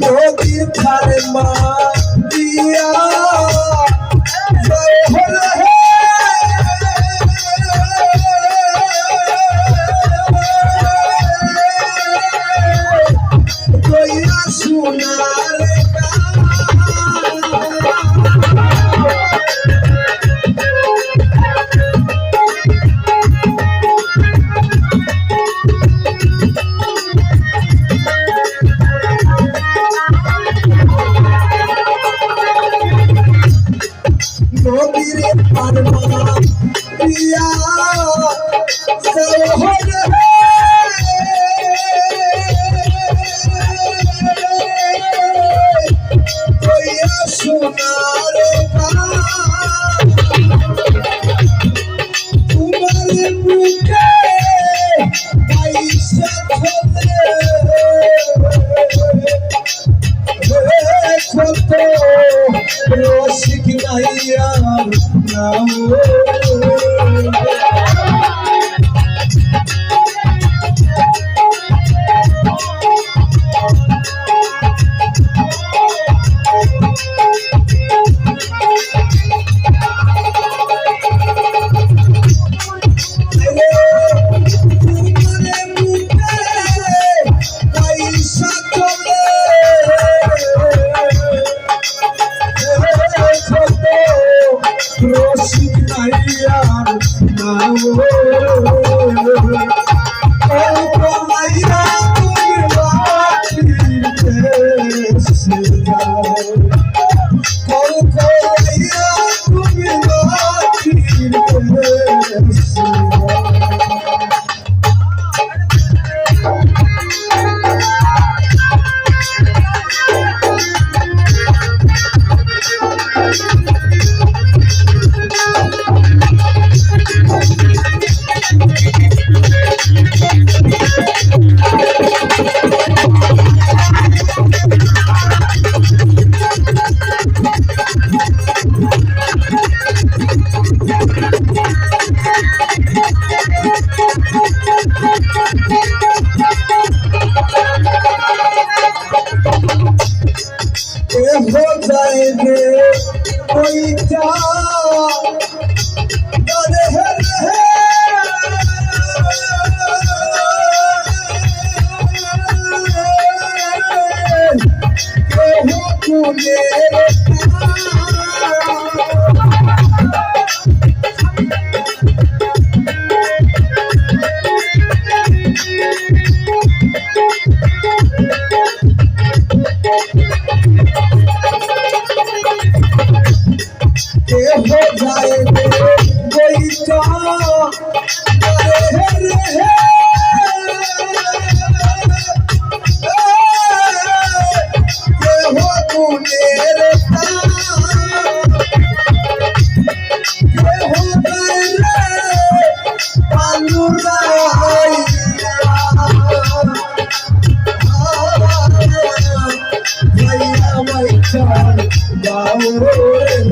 মোদি থারে মা দিয়া সোনারে সত্য রসিক নাইয়া নাম। Oh, ওই के हो जाए कोई का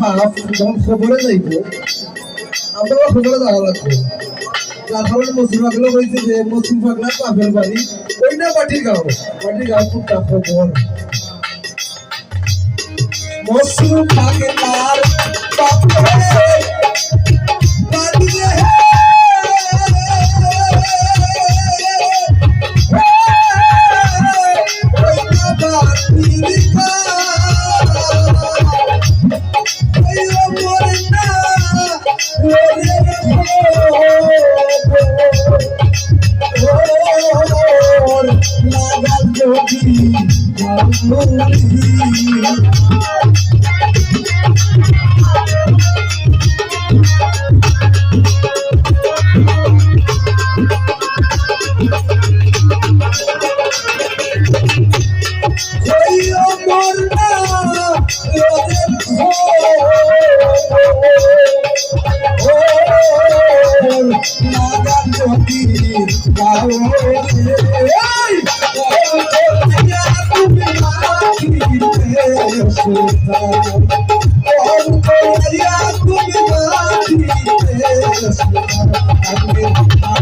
বাপ যখন খবরে যাইব আমরা খবরে যাওয়া লাগবে। যার কারণে মুসলিম পাগলা হয়েছে যে মুসলিম পাগলা বাপের বাড়ি, ওই না মাটির গাঁও মাটির গাঁও খুব no life. I'm